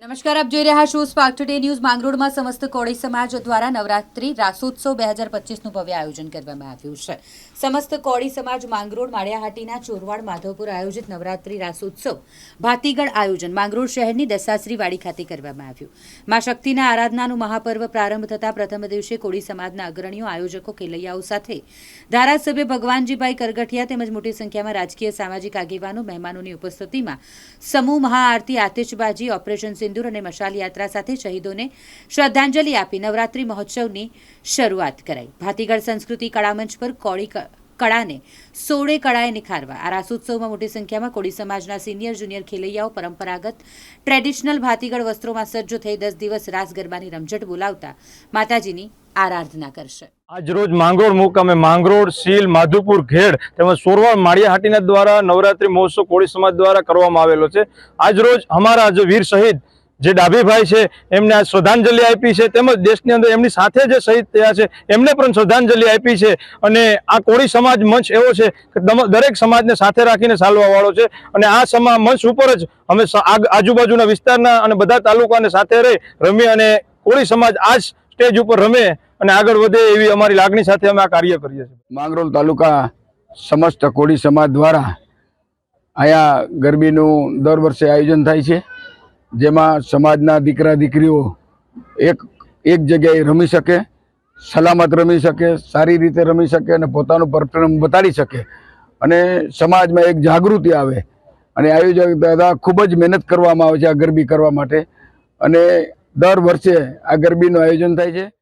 નમસ્કાર, આપ જોઈ રહ્યા છો સ્પાર્ક ટુડે ન્યૂઝ માંગરોળમાં સમસ્ત કોળી સમાજ દ્વારા નવરાત્રી રાસોત્સવ બે હજાર પચીસનું ભવ્ય આયોજન કરવામાં આવ્યું છે. સમસ્ત કોળી સમાજ માંગરોળ, માળિયાહાટીના ચોરવાડ, માધવપુર આયોજિત નવરાત્રી રાસોત્સવ ભાતીગળ આયોજન માંગરોળ શહેરની દશાશ્રી વાડી ખાતે કરવામાં આવ્યું. મા શક્તિના આરાધનાનું મહાપર્વ પ્રારંભ થતા પ્રથમ દિવસે કોળી સમાજના અગ્રણીઓ, આયોજકો, ખેલૈયાઓ સાથે ધારાસભ્ય ભગવાનજીભાઈ કરગઠિયા તેમજ મોટી સંખ્યામાં રાજકીય સામાજિક આગેવાનો, મહેમાનોની ઉપસ્થિતિમાં સમૂહ મહાઆરતી, આતિશબાજી, ઓપરેશન સિંદૂર અને મશાલ સાથે શહીદોને શ્રદ્ધાંજલિ આપી નવરાત્રી મહોત્સવની શરૂઆત કરાઈ. ભાતીગળ સંસ્કૃતિ કળામંચ પર કોળી કળાને સોળે કળાએ નિખારવા. આ રાસોત્સવમાં મોટી સંખ્યામાં કોળી સમાજના સિનિયર જુનિયર ખેલૈયાઓ પરંપરાગત ટ્રેડિશનલ ભાતીગળ વસ્ત્રોમાં સજ્જ થઈ દસ દિવસ રાસ ગરબાની રમઝટ બોલાવતા માતાજીની આરાધના કરશે. આજરોજ માંગરોળ મુકામે માંગરોળ સીલ માધુપુર, ઘેડ તેમજ સોરવાડ માળિયાહાટીના દ્વારા નવરાત્રી મહોત્સવ કોળી સમાજ દ્વારા કરવામાં આવેલો છે. આજરોજ અમારા જે વીર શહીદ જે ડાભીભાઈ છે, એમને આ શ્રદ્ધાંજલિ આપી છે, તેમજ દેશની અંદર એમની સાથે જે શહીદ થયા છે, એમને પણ શ્રદ્ધાંજલિ આપી છે. અને આ કોળી સમાજ મંચ એવો છે કે દરેક સમાજને સાથે રાખીને ચાલવાવાળો છે. અને આ સમા, મંચ ઉપર જ અમે આજુબાજુના વિસ્તારના અને બધા તાલુકાને સાથે રહી રમી અને કોળી સમાજ આ સ્ટેજ ઉપર રમે અને આગળ વધે એવી અમારી લાગણી સાથે અમે આ કાર્ય કરીએ છીએ. માંગરોલ તાલુકા સમસ્ત કોળી સમાજ દ્વારા અહીંયા ગરબીનું દર વર્ષે આયોજન થાય છે. જેમાં સમાજના દીકરા દીકરીઓ એક એક જગ્યાએ રમી શકે, સલામત રમી શકે, સારી રીતે રમી શકે અને પોતાનું પરફોર્મ બતાડી શકે. અને સમાજમાં એક જાગૃતિ આવે. અને આયોજક દાદા ખૂબ જ મહેનત કરવામાં આવે છે આ ગરબી કરવા માટે. અને દર વર્ષે આ ગરબીનું આયોજન થાય છે.